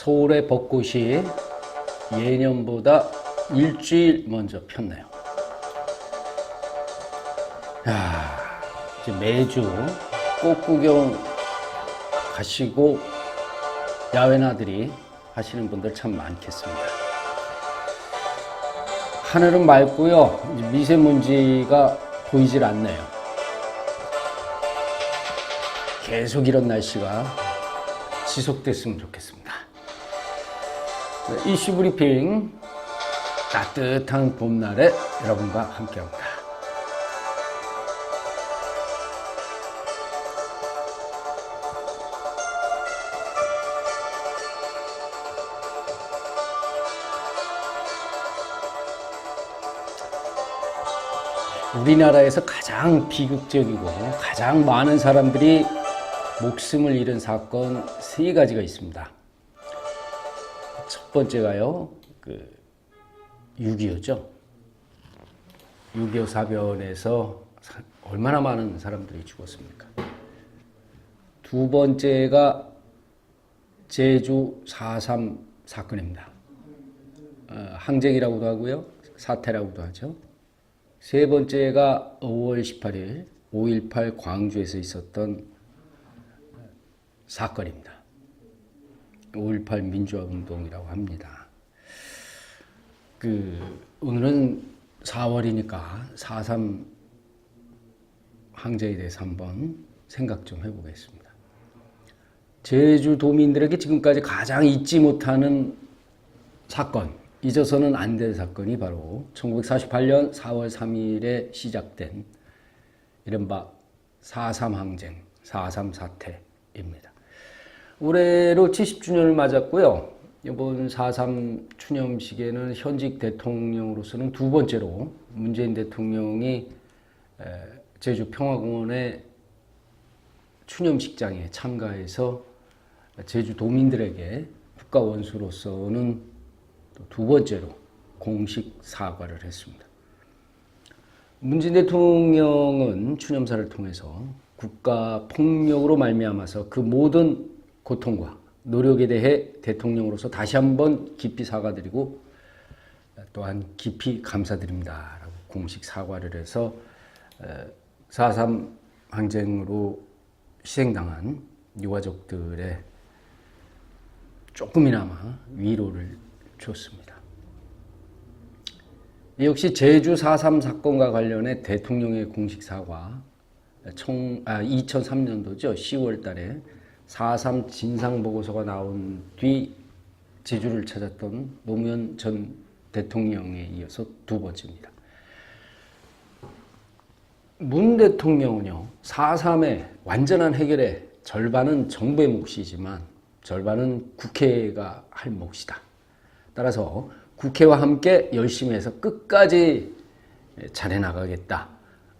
서울의 벚꽃이 예년보다 일주일 먼저 폈네요. 야, 이제 매주 꽃 구경 가시고 야외 나들이 하시는 분들 참 많겠습니다. 하늘은 맑고요. 미세먼지가 보이질 않네요. 계속 이런 날씨가 지속됐으면 좋겠습니다. 네, 이슈 브리핑 따뜻한 봄날에 여러분과 함께합니다. 우리나라에서 가장 비극적이고 가장 많은 사람들이 목숨을 잃은 사건 세 가지가 있습니다. 첫 번째가요, 그 6.25죠. 6.25 사변에서 사- 얼마나 많은 사람들이 죽었습니까? 두 번째가 제주 4.3 사건입니다. 어, 항쟁이라고도 하고요, 사태라고도 하죠. 세 번째가 5월 18일 5.18 광주에서 있었던 사건입니다. 5.18 민주화 운동이라고 합니다. 그 오늘은 4월이니까 4.3 항쟁에 대해서 한번 생각 좀 해보겠습니다. 제주도민들에게 지금까지 가장 잊지 못하는 사건, 잊어서는 안 될 사건이 바로 1948년 4월 3일에 시작된 이른바 4.3 항쟁, 4.3 사태입니다. 올해로 70주년을 맞았고요. 이번 4.3 추념식에는 현직 대통령으로서는 두 번째로 문재인 대통령이 에, 제주 평화공원의 추념식장에 참가해서 제주 도민들에게 국가 원수로서는 또두 번째로 공식 사과를 했습니다. 문재인 대통령은 추념사를 통해서 국가 폭력으로 말미암아서 그 모든 고통과 노력에 대해 대통령으로서 다시 한번 깊이 사과드리고 또한 깊이 감사드립니다 라고 공식 사과를 해서 4.3 항쟁으로 희생당한 유가족들의 조금이나마 위로를 줬습니다. 역시 제주 4.3 사건과 관련해 대통령의 공식 사과 총, 아, 2003년도죠. 10월 달에 4.3 진상보고서가 나온 뒤 제주를 찾았던 노무현 전 대통령에 이어서 두 번째입니다. 문 대통령은요, 4.3의 완전한 해결에 절반은 정부의 몫이지만 절반은 국회가 할 몫이다. 따라서 국회와 함께 열심히 해서 끝까지 잘해 나가겠다.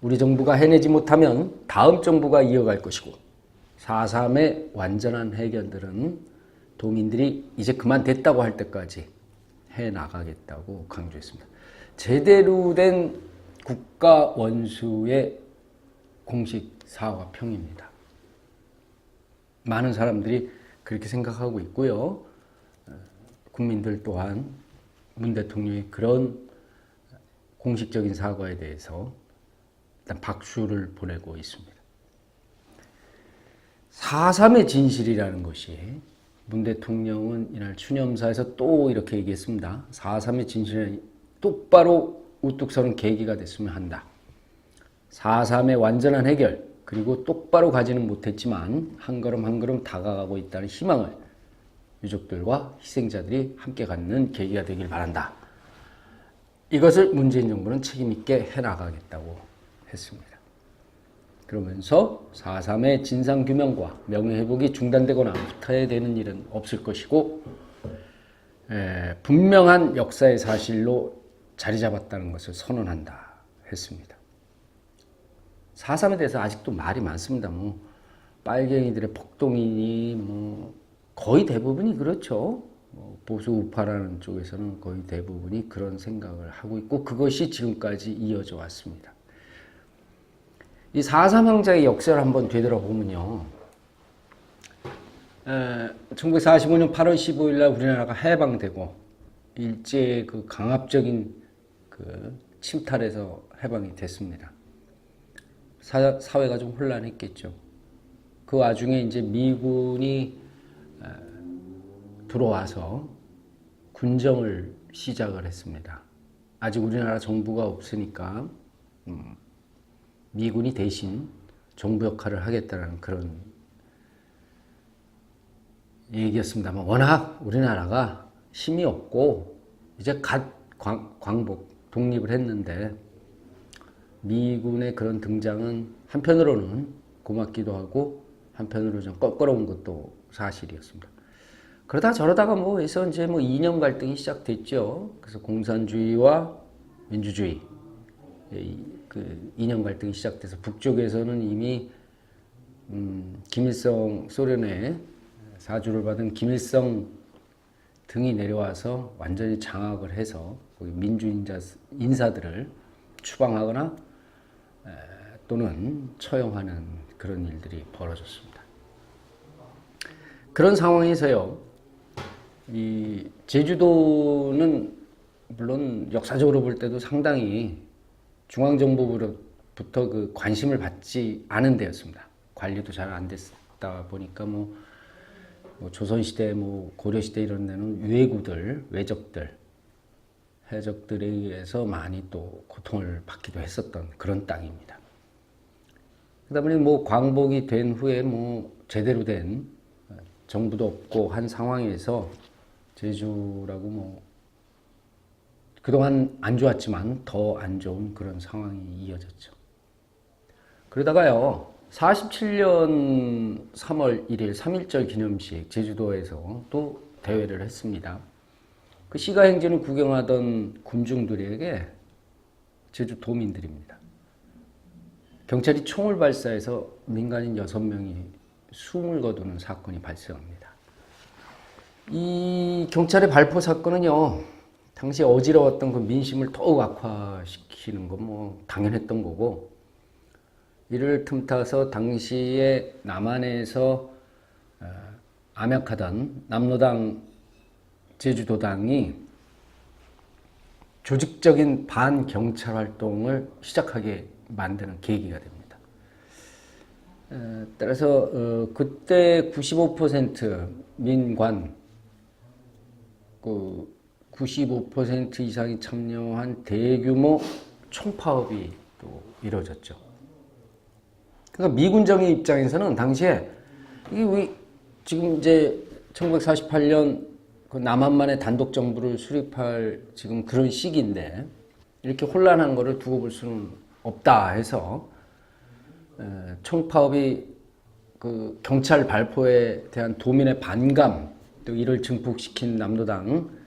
우리 정부가 해내지 못하면 다음 정부가 이어갈 것이고 4.3의 완전한 해결들은 도민들이 이제 그만 됐다고 할 때까지 해 나가겠다고 강조했습니다. 제대로 된 국가 원수의 공식 사과평입니다. 많은 사람들이 그렇게 생각하고 있고요. 국민들 또한 문 대통령의 그런 공식적인 사과에 대해서 일단 박수를 보내고 있습니다. 4.3의 진실이라는 것이 문 대통령은 이날 추념사에서 또 이렇게 얘기했습니다. 4.3의 진실은 똑바로 우뚝 서는 계기가 됐으면 한다. 4.3의 완전한 해결, 그리고 똑바로 가지는 못했지만 한 걸음 한 걸음 다가가고 있다는 희망을 유족들과 희생자들이 함께 갖는 계기가 되길 바란다. 이것을 문재인 정부는 책임있게 해나가겠다고 했습니다. 그러면서 4.3의 진상규명과 명예회복이 중단되거나 후퇴되는 일은 없을 것이고 에, 분명한 역사의 사실로 자리 잡았다는 것을 선언한다 했습니다. 4.3에 대해서 아직도 말이 많습니다. 뭐 빨갱이들의 폭동이니 뭐 거의 대부분이 그렇죠. 뭐 보수 우파라는 쪽에서는 거의 대부분이 그런 생각을 하고 있고 그것이 지금까지 이어져 왔습니다. 이 4.3 항쟁의 역사를 한번 되돌아보면요. 1945년 8월 15일 날 우리나라가 해방되고 일제 그 강압적인 그 침탈에서 해방이 됐습니다. 사, 사회가 좀 혼란했겠죠. 그 와중에 이제 미군이 에, 들어와서 군정을 시작을 했습니다. 아직 우리나라 정부가 없으니까 음, 미군이 대신 정부 역할을 하겠다는 그런 얘기였습니다만 워낙 우리나라가 힘이 없고 이제 갓 광, 광복 독립을 했는데 미군의 그런 등장은 한편으로는 고맙기도 하고 한편으로 좀 껄끄러운 것도 사실이었습니다. 그러다 저러다가 뭐 해서 이제 뭐 이념 갈등이 시작됐죠. 그래서 공산주의와 민주주의 이- 그 이념 갈등이 시작돼서 북쪽에서는 이미 음, 김일성 소련의 사주를 받은 김일성 등이 내려와서 완전히 장악을 해서 거기 민주 인자, 인사들을 추방하거나 에, 또는 처형하는 그런 일들이 벌어졌습니다. 그런 상황에서요, 이 제주도는 물론 역사적으로 볼 때도 상당히 중앙정부로부터 그 관심을 받지 않은 데였습니다. 관리도 잘 안 됐다 보니까 뭐, 뭐 조선시대, 뭐 고려시대 이런 데는 외구들, 외적들, 해적들에 의해서 많이 또 고통을 받기도 했었던 그런 땅입니다. 그다음에 뭐 광복이 된 후에 뭐 제대로 된 정부도 없고 한 상황에서 제주라고 뭐 그동안 안 좋았지만 더 안 좋은 그런 상황이 이어졌죠. 그러다가요, 47년 3월 1일 3.1절 기념식 제주도에서 또 대회를 했습니다. 그 시가 행진을 구경하던 군중들에게 제주 도민들입니다. 경찰이 총을 발사해서 민간인 6명이 숨을 거두는 사건이 발생합니다. 이 경찰의 발포 사건은요, 당시 어지러웠던 그 민심을 더욱 악화시키는 건 뭐 당연했던 거고, 이를 틈타서 당시에 남한에서 어, 암약하던 남로당 제주도당이 조직적인 반경찰 활동을 시작하게 만드는 계기가 됩니다. 에, 따라서 어, 그때 95% 민관 그 95% 이상이 참여한 대규모 총파업이 또 이루어졌죠. 그러니까 미군정의 입장에서는 당시에 이게 왜 지금 이제 1948년 그 남한만의 단독 정부를 수립할 지금 그런 시기인데 이렇게 혼란한 거를 두고 볼 수는 없다 해서 에, 총파업이 그 경찰 발포에 대한 도민의 반감 또 이를 증폭시킨 남로당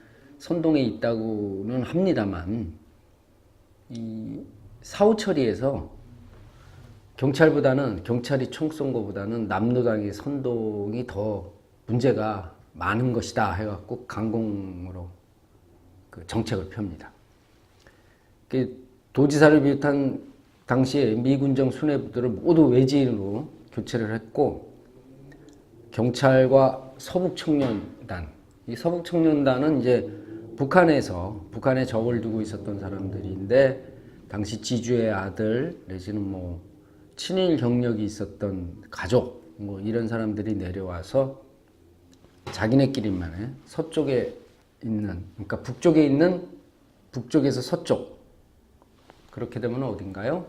선동에 있다고는 합니다만 이 사후 처리에서 경찰보다는 경찰이 총 쏜 것보다는 남로당의 선동이 더 문제가 많은 것이다 해갖고 강공으로 그 정책을 펴니다. 그 도지사를 비롯한 당시에 미군정 수뇌부들을 모두 외지인으로 교체를 했고 경찰과 서북청년단 이 서북청년단은 이제 북한에서 북한에 적을 두고 있었던 사람들인데 당시 지주의 아들 내지는 뭐 친일 경력이 있었던 가족 뭐 이런 사람들이 내려와서 자기네끼리만의 서쪽에 있는 그러니까 북쪽에 있는 북쪽에서 서쪽 그렇게 되면 어딘가요?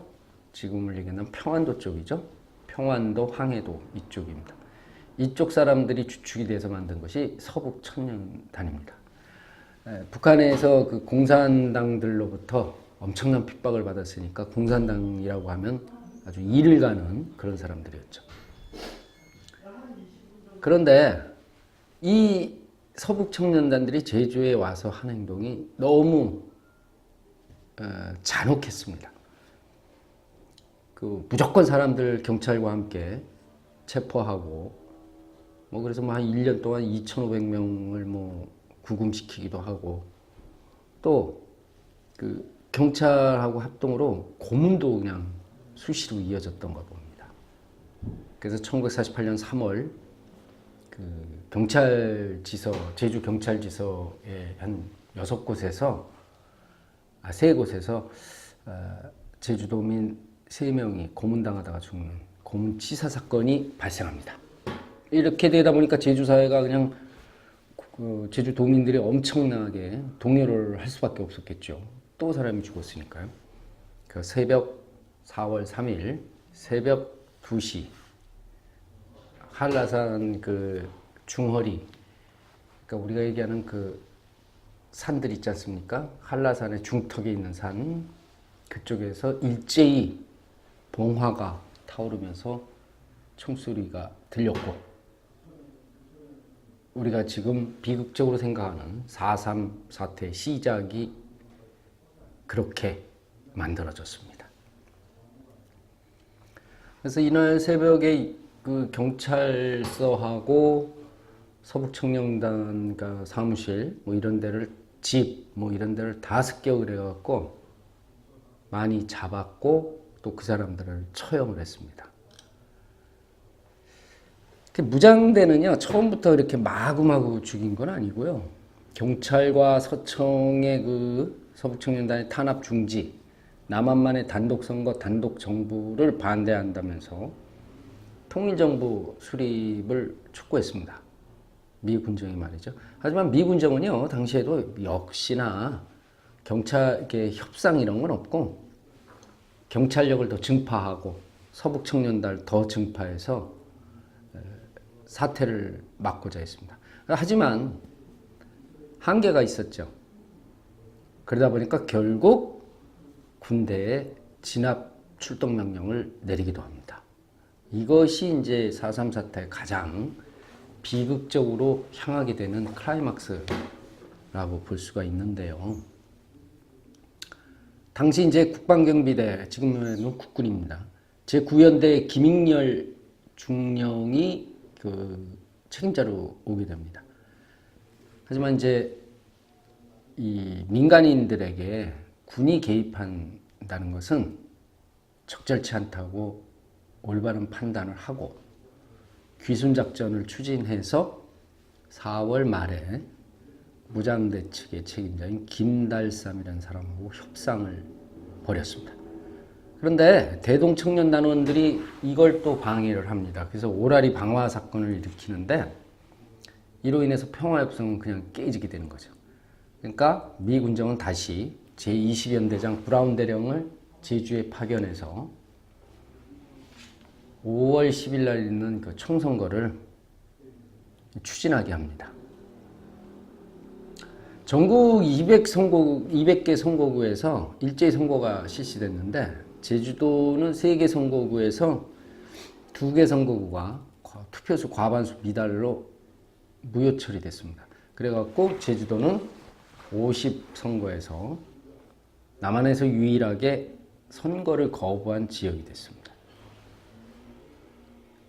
지금을 얘기하는 평안도 쪽이죠. 평안도, 황해도 이쪽입니다. 이쪽 사람들이 주축이 돼서 만든 것이 서북 청년단입니다. 에, 북한에서 그 공산당들로부터 엄청난 핍박을 받았으니까 공산당이라고 하면 아주 이를 가는 그런 사람들이었죠. 그런데 이 서북 청년단들이 제주에 와서 한 행동이 너무 어, 잔혹했습니다. 그 무조건 사람들 경찰과 함께 체포하고 뭐 그래서 뭐 한 1년 동안 2,500명을 뭐 구금시키기도 하고 또 그 경찰하고 합동으로 고문도 그냥 수시로 이어졌던 걸 봅니다. 그래서 1948년 3월 그 경찰지서 제주 경찰지서에 한 여섯 곳에서 아 세 곳에서 어, 제주도민 세 명이 고문당하다가 죽는 고문치사 사건이 발생합니다. 이렇게 되다 보니까 제주 사회가 그냥 그 제주 도민들이 엄청나게 동요를 할 수밖에 없었겠죠. 또 사람이 죽었으니까요. 그 새벽 4월 3일 새벽 2시 한라산 그 중허리 그러니까 우리가 얘기하는 그 산들 있지 않습니까? 한라산의 중턱에 있는 산 그쪽에서 일제히 봉화가 타오르면서 총소리가 들렸고 우리가 지금 비극적으로 생각하는 4.3 사태 시작이 그렇게 만들어졌습니다. 그래서 이날 새벽에 그 경찰서하고 서북청년단가 사무실 뭐 이런 데를 집 뭐 이런 데를 다 습격을 해갖고 많이 잡았고 또 그 사람들을 처형을 했습니다. 그 무장대는요 처음부터 이렇게 마구마구 죽인 건 아니고요. 경찰과 서청의 그 서북청년단의 탄압 중지, 남한만의 단독 선거, 단독 정부를 반대한다면서 통일정부 수립을 촉구했습니다. 미 군정이 말이죠. 하지만 미 군정은요 당시에도 역시나 경찰 협상 이런 건 없고 경찰력을 더 증파하고 서북 청년단 더 증파해서 에, 사태를 막고자 했습니다. 하지만 한계가 있었죠. 그러다 보니까 결국 군대에 진압 출동 명령을 내리기도 합니다. 이것이 이제 4.3 사태의 가장 비극적으로 향하게 되는 클라이막스라고 볼 수가 있는데요. 당시 이제 국방경비대, 지금은 국군입니다. 제9연대 김익렬 중령이 그 책임자로 오게 됩니다. 하지만 이제 이 민간인들에게 군이 개입한다는 것은 적절치 않다고 올바른 판단을 하고 귀순 작전을 추진해서 4월 말에 무장대 측의 책임자인 김달삼이라는 사람하고 협상을 벌였습니다. 그런데 대동 청년 단원들이 이걸 또 방해를 합니다. 그래서 오라리 방화 사건을 일으키는데 이로 인해서 평화협상은 그냥 깨지게 되는 거죠. 그러니까 미 군정은 다시 제20연대장 브라운 대령을 제주에 파견해서 5월 10일 날 있는 그 총선거를 추진하게 합니다. 전국 200 선거 200개 선거구에서 일제히 선거가 실시됐는데 제주도는 3개 선거구에서 2개 선거구가 투표수 과반수 미달로 무효 처리됐습니다. 그래갖고 제주도는 50 선거에서 남한에서 유일하게 선거를 거부한 지역이 됐습니다.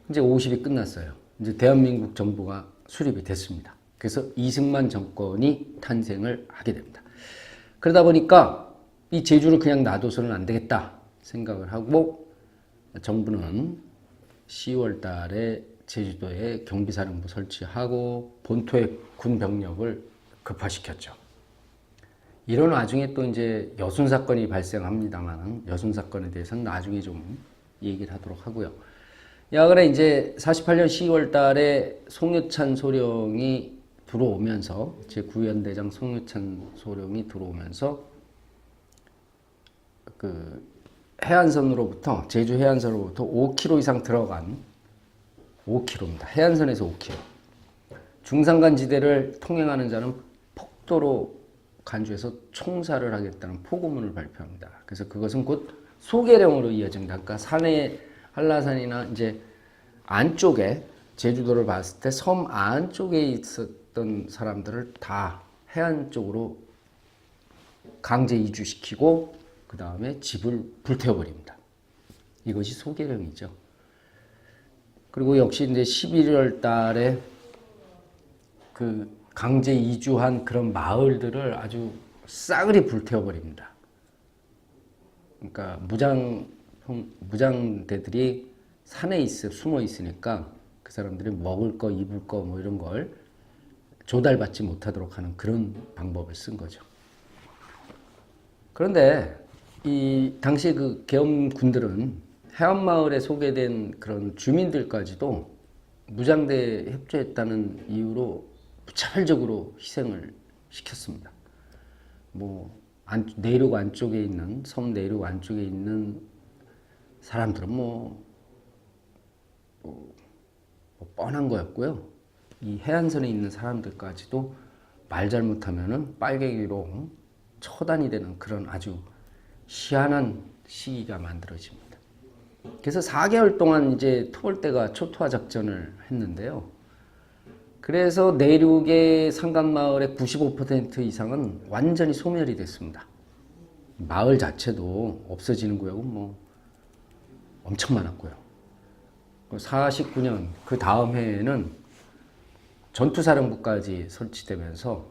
이제 50이 끝났어요. 이제 대한민국 정부가 수립이 됐습니다. 그래서 이승만 정권이 탄생을 하게 됩니다. 그러다 보니까 이 제주를 그냥 놔둬서는 안 되겠다 생각을 하고 정부는 10월 달에 제주도에 경비사령부 설치하고 본토의 군 병력을 급파시켰죠. 이런 와중에 또 이제 여순 사건이 발생합니다만 여순 사건에 대해서는 나중에 좀 얘기를 하도록 하고요. 야간에 이제 48년 10월 달에 송유찬 소령이 들어오면서 제9연대장 송유찬 소령이 들어오면서 그 해안선으로부터 제주 해안선으로부터 5km 이상 들어간 5km입니다. 해안선에서 5km. 중산간 지대를 통행하는 자는 폭도로 간주해서 총살을 하겠다는 포고문을 발표합니다. 그래서 그것은 곧 소개령으로 이어집니다. 그러니까 산에 한라산이나 이제 안쪽에 제주도를 봤을 때 섬 안쪽에 있었던 사람들을 다 해안 쪽으로 강제 이주시키고 그 다음에 집을 불태워버립니다. 이것이 소개령이죠. 그리고 역시 이제 11월 달에 그 강제 이주한 그런 마을들을 아주 싸그리 불태워버립니다. 그러니까 무장 무장대들이 산에 있어 숨어 있으니까 그 사람들이 먹을 거, 입을 거 뭐 이런 걸 조달받지 못하도록 하는 그런 방법을 쓴 거죠. 그런데 이 당시 그 계엄군들은 해안마을에 소개된 그런 주민들까지도 무장대에 협조했다는 이유로 무차별적으로 희생을 시켰습니다. 뭐 안, 내륙 안쪽에 있는 섬 내륙 안쪽에 있는 사람들은 뭐, 뭐, 뭐 뻔한 거였고요. 이 해안선에 있는 사람들까지도 말 잘못하면은 빨갱이로 처단이 되는 그런 아주 희한한 시기가 만들어집니다. 그래서 4개월 동안 이제 토벌대가 초토화 작전을 했는데요. 그래서 내륙의 상간마을의 95% 이상은 완전히 소멸이 됐습니다. 마을 자체도 없어지는 구역은 뭐 엄청 많았고요. 49년 그 다음 해에는 전투사령부까지 설치되면서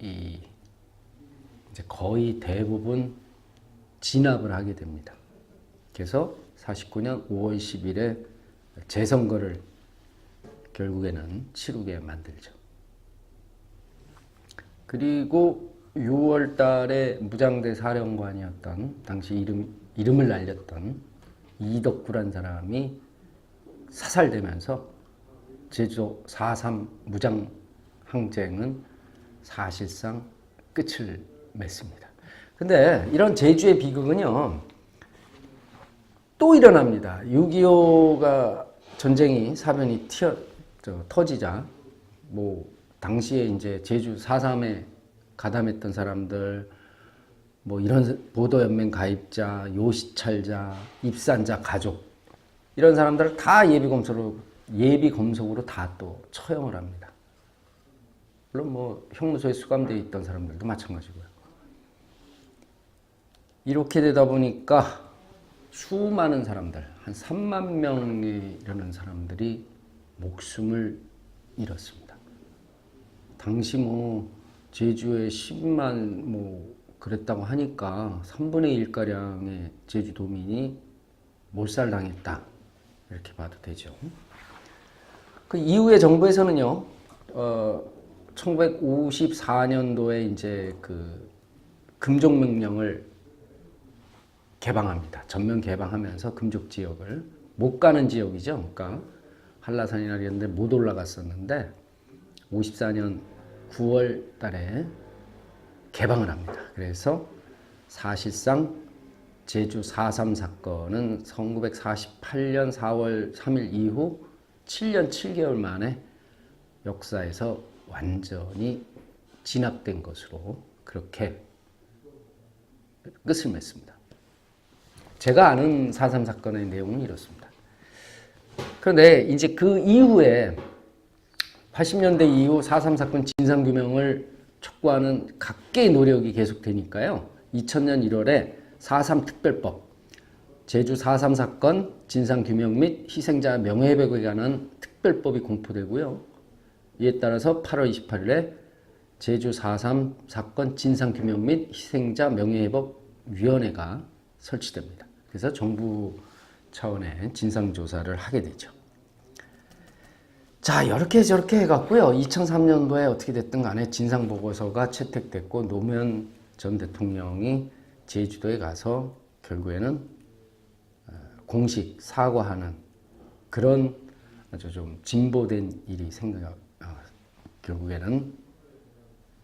이 이제 거의 대부분 진압을 하게 됩니다. 그래서 49년 5월 10일에 재선거를 결국에는 치르게 만들죠. 그리고 6월 달에 무장대 사령관이었던 당시 이름, 이름을 날렸던 이덕구란 사람이 사살되면서 제주 4.3 무장 항쟁은 사실상 끝을 맺습니다. 근데 이런 제주의 비극은요, 또 일어납니다. 6.25가 전쟁이 사변이 튀어, 저, 터지자, 뭐, 당시에 이제 제주 4.3에 가담했던 사람들, 뭐 이런 보도연맹 가입자, 요시찰자, 입산자 가족, 이런 사람들을 다 예비 검사로, 예비 검속으로 다 또 처형을 합니다. 물론 뭐 형무소에 수감되어 있던 사람들도 마찬가지고요. 이렇게 되다 보니까 수많은 사람들, 한 3만 명에 이르는 사람들이 목숨을 잃었습니다. 당시 뭐 제주에 10만 뭐 그랬다고 하니까 3분의 1가량의 제주도민이 몰살당했다. 이렇게 봐도 되죠. 그 이후에 정부에서는요, 어, 1954년도에 이제 그 금종명령을 개방합니다. 전면 개방하면서 금족 지역을 못 가는 지역이죠. 그러니까 한라산이나 이런 데 못 올라갔었는데 54년 9월 달에 개방을 합니다. 그래서 사실상 제주 4.3 사건은 1948년 4월 3일 이후 7년 7개월 만에 역사에서 완전히 진압된 것으로 그렇게 끝을 맺습니다. 제가 아는 4.3 사건의 내용은 이렇습니다. 그런데 이제 그 이후에 80년대 이후 4.3 사건 진상규명을 촉구하는 각계의 노력이 계속되니까요. 2000년 1월에 4.3 특별법, 제주 4.3 사건 진상규명 및 희생자 명예회복에 관한 특별법이 공포되고요. 이에 따라서 8월 28일에 제주 4.3 사건 진상규명 및 희생자 명예회복 위원회가 설치됩니다. 그래서 정부 차원의 진상조사를 하게 되죠. 자, 이렇게 저렇게 해갖고요. 2003년도에 어떻게 됐든 간에 진상보고서가 채택됐고, 노무현 전 대통령이 제주도에 가서 결국에는 어, 공식 사과하는 그런 아주 좀 진보된 일이 생각, 어, 결국에는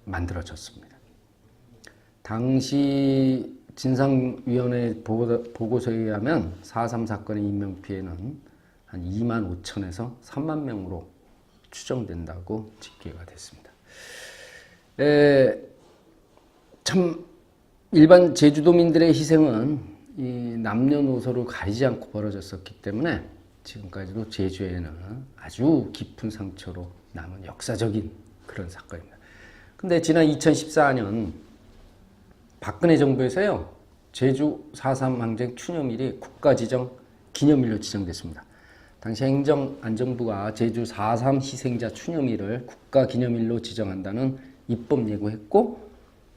만들어졌습니다. 당시 진상위원회 보고, 서에 의하면 4.3 사건의 인명 피해는 한 2만 5천에서 3만 명으로 추정된다고 집계가 됐습니다. 에, 참 일반 제주도민들의 희생은 이 남녀노소를 가리지 않고 벌어졌었기 때문에 지금까지도 제주에는 아주 깊은 상처로 남은 역사적인 그런 사건입니다. 근데 지난 2014년 박근혜 정부에서요, 제주 4.3 항쟁 추념일이 국가지정 기념일로 지정됐습니다. 당시 행정안전부가 제주 4.3 희생자 추념일을 국가기념일로 지정한다는 입법 예고했고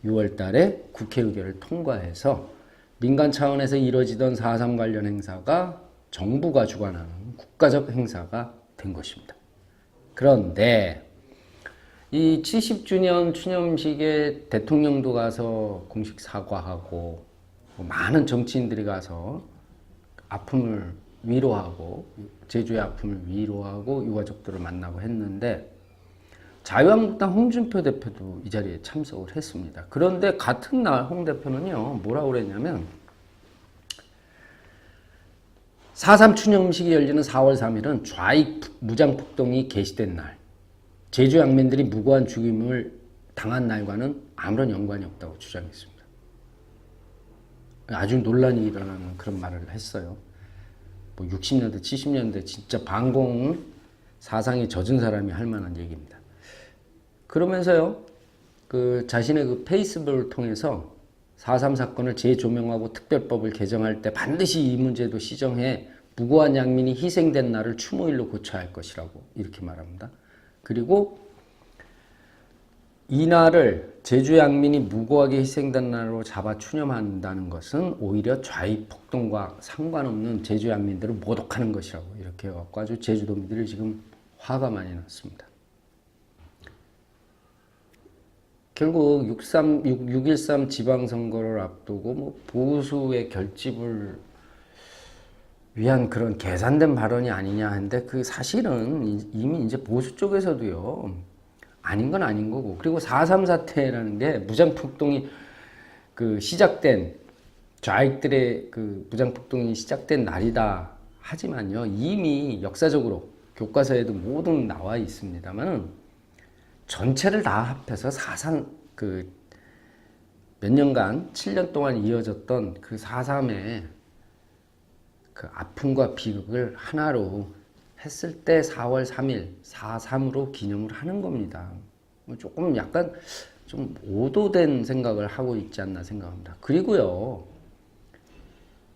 6월 달에 국회 의결을 통과해서 민간 차원에서 이뤄지던 4.3 관련 행사가 정부가 주관하는 국가적 행사가 된 것입니다. 그런데 이 70주년 추념식에 대통령도 가서 공식 사과하고 뭐 많은 정치인들이 가서 아픔을 위로하고 제주의 아픔을 위로하고 유가족들을 만나고 했는데 자유한국당 홍준표 대표도 이 자리에 참석을 했습니다. 그런데 같은 날 홍 대표는요 뭐라고 그랬냐면 4.3 추념식이 열리는 4월 3일은 좌익 무장폭동이 개시된 날 제주 양민들이 무고한 죽임을 당한 날과는 아무런 연관이 없다고 주장했습니다. 아주 논란이 일어나는 그런 말을 했어요. 뭐 60년대, 70년대 진짜 반공 사상이 젖은 사람이 할 만한 얘기입니다. 그러면서요, 그 자신의 그 페이스북을 통해서 4.3 사건을 재조명하고 특별법을 개정할 때 반드시 이 문제도 시정해 무고한 양민이 희생된 날을 추모일로 고쳐야 할 것이라고 이렇게 말합니다. 그리고 이 날을 제주 양민이 무고하게 희생된 날로 잡아 추념한다는 것은 오히려 좌익 폭동과 상관없는 제주 양민들을 모독하는 것이라고 이렇게 해갖고 아주 제주도민들이 지금 화가 많이 났습니다. 결국 6.3, 6, 6.13 지방선거를 앞두고 뭐 보수의 결집을 위한 그런 계산된 발언이 아니냐 하는데 그 사실은 이- 이미 이제 보수 쪽에서도요. 아닌 건 아닌 거고. 그리고 4.3 사태라는 게 무장폭동이 그 시작된 좌익들의 그 무장폭동이 시작된 날이다. 하지만요 이미 역사적으로 교과서에도 모든 나와 있습니다만은 전체를 다 합해서 사상 그몇 년간 7년 동안 이어졌던 그 4.3의 그 아픔과 비극을 하나로 했을 때 4월 3일 4.3으로 기념을 하는 겁니다. 뭐 조금 약간 좀 오도된 생각을 하고 있지 않나 생각합니다. 그리고요,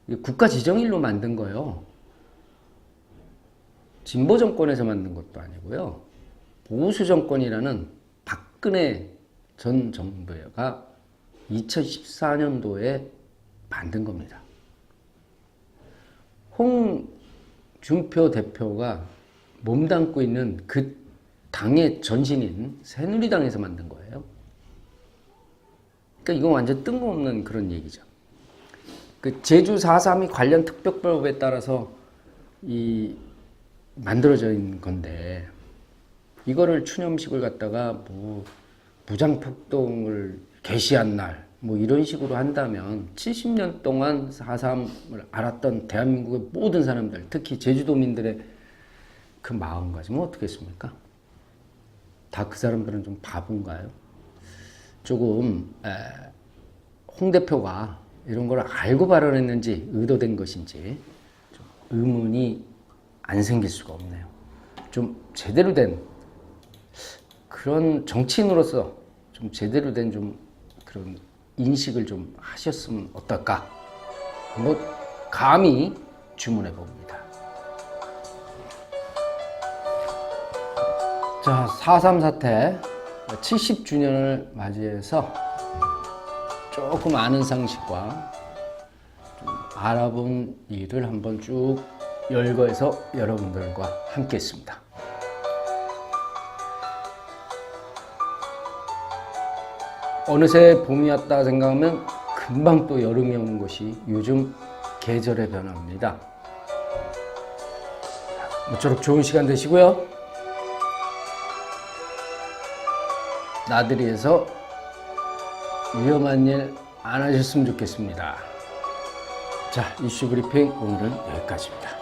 이 국가 지정일로 만든 거요. 진보 정권에서 만든 것도 아니고요. 보수 정권이라는 박근혜 전 정부가 2014년도에 만든 겁니다. 홍준표 대표가 몸담고 있는 그 당의 전신인 새누리당에서 만든 거예요. 그러니까 이건 완전 뜬금없는 그런 얘기죠. 그 제주 4.3이 관련 특별법에 따라서 이 만들어져 있는 건데 이거를 추념식을 갖다가 뭐 무장폭동을 개시한 날 뭐 이런 식으로 한다면 70년 동안 4.3을 알았던 대한민국의 모든 사람들 특히 제주도민들의 그 마음가짐은 어떻겠습니까? 다 그 사람들은 좀 바본가요? 조금 에, 홍 대표가 이런 걸 알고 발언했는지 의도된 것인지 좀 의문이 안 생길 수가 없네요. 좀 제대로 된 그런 정치인으로서 좀 제대로 된 좀 그런 인식을 좀 하셨으면 어떨까? 뭐 감히 주문해 봅니다. 자, 4.3 사태 70주년을 맞이해서 조금 아는 상식과 좀 알아본 일을 한번 쭉 열거해서 여러분들과 함께 했습니다. 어느새 봄이 왔다 생각하면 금방 또 여름이 오는 것이 요즘 계절의 변화입니다. 모쪼록 좋은 시간 되시고요. 나들이에서 위험한 일 안 하셨으면 좋겠습니다. 자, 이슈 브리핑 오늘은 여기까지입니다.